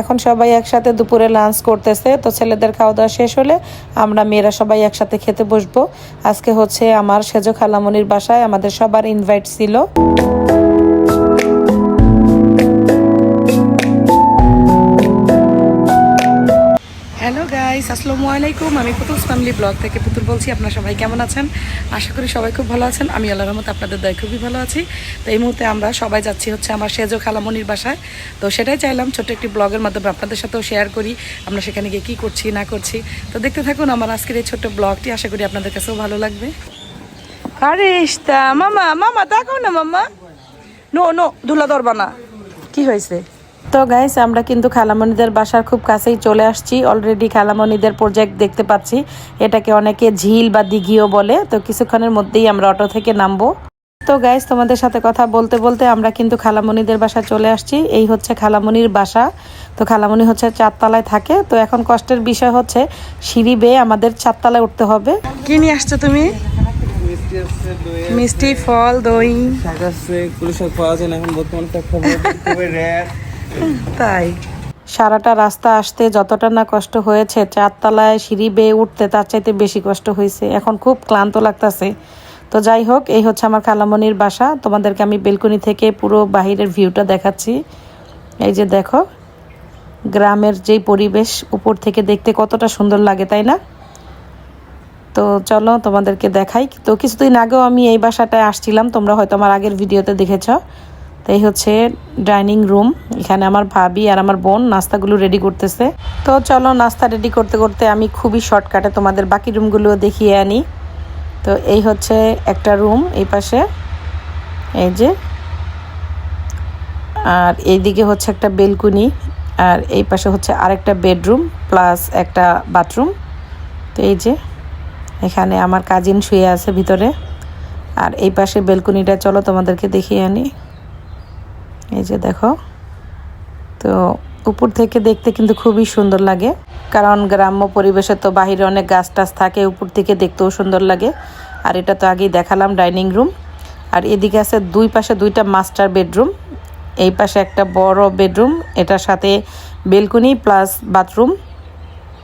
এখন সবাই একসাথে দুপুরে লাঞ্চ করতেছে, তো ছেলেদের খাওয়া দাওয়া শেষ হলে আমরা মেয়েরা সবাই একসাথে খেতে বসবো। আজকে হচ্ছে আমার সেজ খালামনির বাসায় আমাদের সবার ইনভাইট ছিল। আসসালামু আলাইকুম। আমি পুতুলস ফ্যামিলি ব্লগ থেকে পুতুল বলছি, আপনারা সবাই কেমন আছেন? আশা করি সবাই খুব ভালো আছেন। আমি আল্লাহর রহমতে আপনাদের দয় খুবই ভালো আছি। তো এই মুহূর্তে আমরা সবাই যাচ্ছি হচ্ছে আমার সেজো খালামনির বাসায়। তো সেটাই চাইলাম ছোট্ট একটি ব্লগের মাধ্যমে আপনাদের সাথেও শেয়ার করি, আমরা সেখানে গিয়ে কী করছি, না করছি। তো দেখতে থাকুন আমার আজকের এই ছোট্ট ব্লগটি আশা করি আপনাদের কাছেও ভালো লাগবে। মামা মামা তাকাও না, মামা। নো নো, ধুলা ধরবা না। কি হয়েছে? তো গাইস আমরা কিন্তু খালামণিদের বাসার খুব কাছেই চলে আসছি। অলরেডি খালামণিদের প্রজেক্ট দেখতে পাচ্ছি। এটাকে অনেকে ঝিল বা দিঘিও বলে। তো কিছুক্ষণের মধ্যেই আমরা অটো থেকে নামবো। তো গাইস তোমাদের সাথে কথা বলতে বলতে আমরা কিন্তু খালামণিদের বাসা চলে আসছি। এই হচ্ছে খালামণির বাসা। তো খালামণি হচ্ছে চারতলায় থাকে। তো এখন কষ্টের বিষয় হচ্ছে সিঁড়ি বেয়ে আমাদের চারতলায় উঠতে হবে। কি নিয়ে আসছো তুমি? মিষ্টি ফল দই। শাক আছে কুলি শাক পাওয়া যায় না এখন বর্তমান তাই। সারাটা রাস্তা আসতে যতটা না কষ্ট হয়েছে, চারতলায় সিঁড়ি বেয়ে উঠতে তার চাইতে বেশি কষ্ট হয়েছে। এখন খুব ক্লান্ত লাগতাছে। তো যাই হোক, এই হচ্ছে আমার খালামণির বাসা। তোমাদেরকে আমি বেলকনি থেকে পুরো বাহিরের ভিউটা দেখাচ্ছি। এই যে দেখো, গ্রামের যেই পরিবেশ, উপর থেকে দেখতে কতটা সুন্দর লাগে, তাই না? তো চলো তোমাদেরকে দেখাই। তো কিছুদিন আগেও আমি এই বাসাটায় আসছিলাম, তোমরা হয়তো আমার আগের ভিডিওতে দেখেছ। তো এই হচ্ছে ডাইনিং রুম। এখানে আমার ভাবি আর আমার বোন নাস্তাগুলো রেডি করতেছে। তো চলো নাস্তা রেডি করতে করতে আমি খুবই শর্টকাটে তোমাদের বাকি রুমগুলো দেখিয়ে আনি। তো এই হচ্ছে একটা রুম এই পাশে। এই যে। আর এইদিকে হচ্ছে একটা বেলকুনি। আর এই পাশে হচ্ছে আরেকটা বেডরুম প্লাস একটা বাথরুম তো এই যে, এখানে আমার কাজিন শুয়ে আছে ভিতরে। আর এই পাশে বেলকুনিটা চলো তোমাদেরকে দেখিয়ে আনি। এই যে দেখো। তো উপর থেকে দেখতে কিন্তু খুবই সুন্দর লাগে। কারণ গ্রাম্য পরিবেশে তো বাহিরে অনেক গাছ টাছ থাকে, উপর থেকে দেখতেও সুন্দর লাগে। আর এটা তো আগেই দেখালাম ডাইনিং রুম। আর এদিকে আছে দুই পাশে দুইটা মাস্টার বেডরুম। এই পাশে একটা বড় বেডরুম, এটার সাথে বেলকনি প্লাস বাথরুম।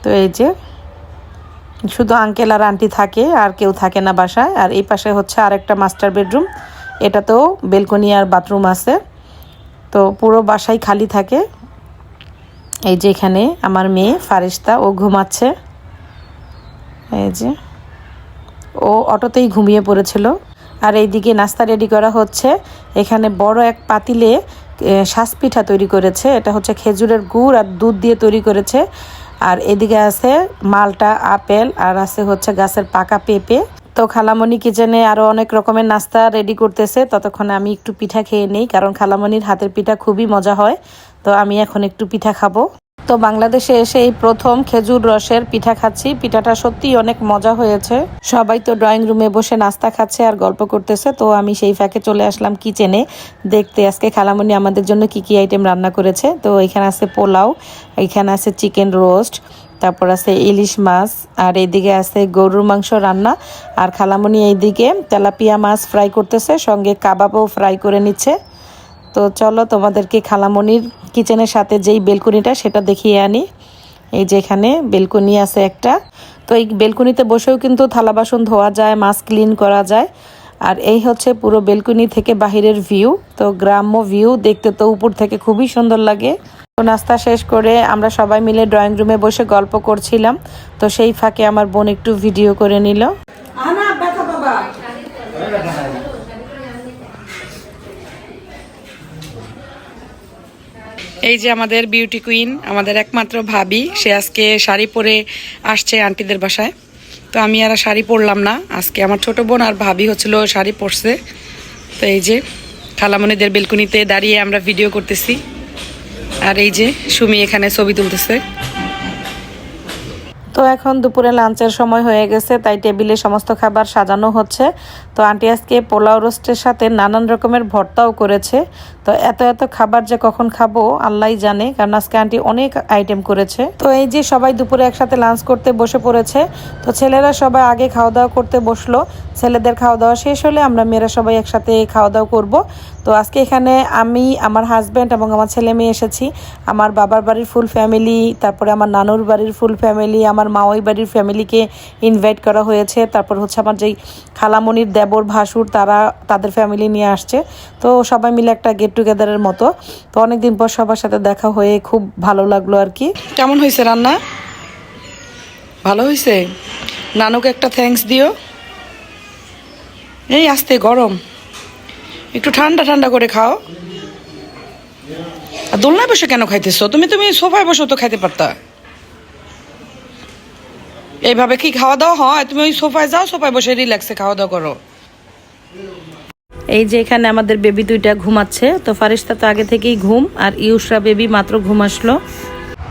তো এই যে শুধু আঙ্কেল আর আন্টি থাকে, আর কেউ থাকে না বাসায়। আর এই পাশে হচ্ছে আরেকটা মাস্টার বেডরুম, এটাতেও বেলকনি আর বাথরুম আছে। তো পুরো বাসাই খালি থাকে। এই যে এখানে আমার মেয়ে, ফারিস্তা, ও ঘুমাচ্ছে। এই যে। ও অটোতেই ঘুমিয়ে পড়েছিল। আর এইদিকে নাস্তা রেডি করা হচ্ছে। এখানে বড় এক পাতিলে শ্বাস পিঠা তৈরি করেছে। এটা হচ্ছে খেজুরের গুড় আর দুধ দিয়ে তৈরি করেছে। আর এদিকে আছে মালটা, আপেল, আর আছে হচ্ছে গাছের পাকা পেঁপে। তো খালামণি কিচেনে আরও অনেক রকমের নাস্তা রেডি করতেছে। ততক্ষণে আমি একটু পিঠা খেয়ে নেই, কারণ খালামণির হাতের পিঠা খুবই মজা হয়। তো আমি এখন একটু পিঠা খাব। তো বাংলাদেশে এসে এই প্রথম খেজুর রসের পিঠা খাচ্ছি। পিঠাটা সত্যিই অনেক মজা হয়েছে। সবাই তো ড্রয়িং রুমে বসে নাস্তা খাচ্ছে আর গল্প করতেছে। তো আমি সেই ফাঁকে চলে আসলাম কিচেনে। দেখতে আজকে খালামণি আমাদের জন্য কি কি আইটেম রান্না করেছে। তো এখানে আছে পোলাও, এখানে আছে চিকেন রোস্ট তারপর আছে ইলিশ মাছ, আর এইদিকে আছে গরুর মাংস রান্না, আর খালামণি এইদিকে তেলাপিয়া মাছ ফ্রাই করতেছে, সঙ্গে কাবাবও ফ্রাই করে নিচ্ছে। তো চলো তোমাদেরকে খালামণির কিচেনের সাথে যেই বেলকুনিটা, সেটা দেখিয়ে আনি। এই যে এখানে বেলকুনি আছে একটা। তো এই বেলকুনিতে বসেও কিন্তু থালা বাসন ধোয়া যায়, মাছ ক্লিন করা যায়। আর এই হচ্ছে পুরো বেলকুনি থেকে বাহিরের ভিউ। তো গ্রাম্য ভিউ, দেখতে তো উপর থেকে খুবই সুন্দর লাগে। তো নাস্তা শেষ করে আমরা সবাই মিলে ড্রয়িং রুমে বসে গল্প করছিলাম। তো সেই ফাঁকে আমার বোন একটু ভিডিও করে নিল। এই যে আমাদের বিউটি কুইন আমাদের একমাত্র ভাবি। সে আজকে শাড়ি পরে আসছে আন্টিদের বাসায়। তো আমি আর শাড়ি পরলাম না। আজকে আমার ছোট বোন আর ভাবি হচ্ছিল শাড়ি পরছে। তো এই যে খালামণিদের বেলকুনিতে দাঁড়িয়ে আমরা ভিডিও করতেছি। আর এই যে সুমি এখানে ছবি তুলতেছে। তো এখন দুপুরে লাঞ্চের সময় হয়ে গেছে, তাই টেবিলে সমস্ত খাবার সাজানো হচ্ছে। তো আন্টি আজকে পোলাও রোস্টের সাথে নানান রকমের ভর্তাও করেছে। তো এত এত খাবার যে কখন খাব, আল্লাহই জানে, কারণ আজকে আন্টি অনেক আইটেম করেছে। তো এই যে সবাই দুপুরে একসাথে লাঞ্চ করতে বসে পড়েছে, তো ছেলেরা সবাই আগে খাওয়া দাওয়া করতে বসল। ছেলেদের খাওয়া দাওয়া শেষ হলে আমরা মেয়েরা সবাই একসাথে খাওয়া দাওয়া করব। তো আজকে এখানে আমি, আমার হাজব্যান্ড এবং আমার ছেলে মেয়ে এসেছি। আমার বাবার বাড়ির ফুল ফ্যামিলি তারপরে আমার নানুর বাড়ির ফুল ফ্যামিলি আমার মাওই বাড়ির ফ্যামিলিকে ইনভাইট করা হয়েছে। তারপর হচ্ছে আমার যেই খালামণির দেবর ভাসুর, তারা, তাদের ফ্যামিলি নিয়ে আসছে। তো সবাই মিলে একটা গেট টুগেদারের মতো। তো অনেকদিন পর সবার সাথে দেখা হয়ে খুব ভালো লাগল আর কি। কেমন হয়েছে রান্না? ভালো হয়েছে? নানুকে একটা থ্যাঙ্কস দিও। এই আস্তে গরম। একটু ঠান্ডা ঠান্ডা করে খাও। আর দোলনায় বসে কেন খাইতেছো? তুমি তুমি সোফায় বসে তো খাইতে পারতা। এইভাবে কি খাওয়া দাওয়া হয়? তুমি ওই সোফায় যাও, সোফায় বসে রিল্যাক্সে খাওয়া দাওয়া করো। এই যে এখানে আমাদের বেবি দুইটা ঘুমাচ্ছে, তো ফারিস্তা তো আগে থেকেই ঘুম আর ইউসরা বেবি মাত্র ঘুম আসলো।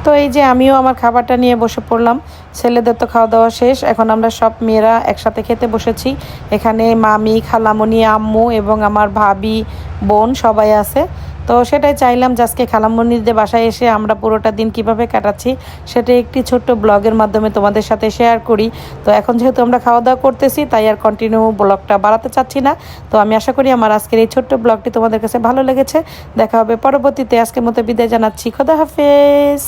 তো এই যে আমিও আমার খাবারটা নিয়ে বসে পড়লাম, ছেলেদের তো খাওয়া দাওয়া শেষ, এখন আমরা সব মেয়েরা একসাথে খেতে বসেছি। এখানে মামি খালামণি আম্মু এবং আমার ভাবি, বোন সবাই আছে। তো সেটাই চাইলাম যে আজকে খালামণিদের বাসায় এসে আমরা পুরোটা দিন কীভাবে কাটাচ্ছি, সেটা একটি ছোট্ট ব্লগের মাধ্যমে তোমাদের সাথে শেয়ার করি। তো এখন যেহেতু আমরা খাওয়া দাওয়া করতেছি, তাই আর কন্টিনিউ ব্লগটা বাড়াতে চাচ্ছি না। তো আমি আশা করি আমার আজকের এই ছোট্ট ব্লগটি তোমাদের কাছে ভালো লেগেছে। দেখা হবে পরবর্তীতে। আজকের মতো বিদায় জানাচ্ছি। খোদা হাফেজ।